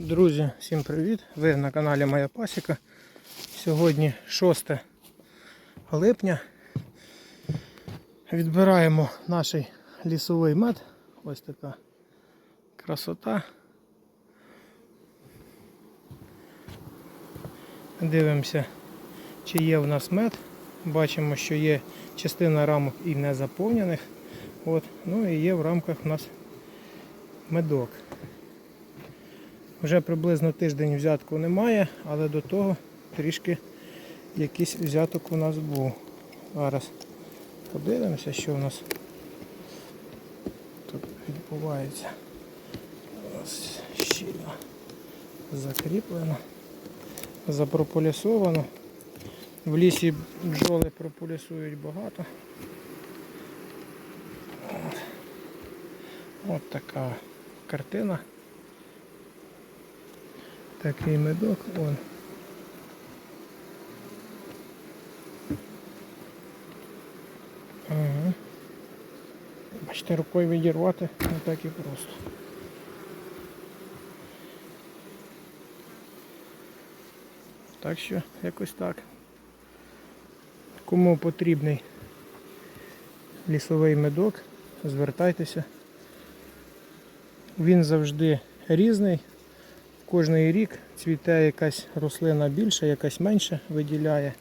Друзі, всім привіт! Ви на каналі Моя Пасіка. Сьогодні 6 липня. Відбираємо наш лісовий мед. Ось така красота. Дивимося, чи є в нас мед. Бачимо, що є частина рамок і не заповнених. От. Ну і є в рамках у нас медок. Вже приблизно тиждень взятку немає, але до того трішки якийсь взяток у нас був. Зараз подивимося, що у нас тут відбувається. Ось щільно закріплено, запрополісовано. В лісі бджоли прополісують багато. От, От така картина. Такий медок, он. Ага. Бачите, рукою відірвати не так і просто. Так що якось так. Кому потрібний лісовий медок, звертайтеся. Він завжди різний. Кожний рік цвіте якась рослина більша, якась менше виділяє.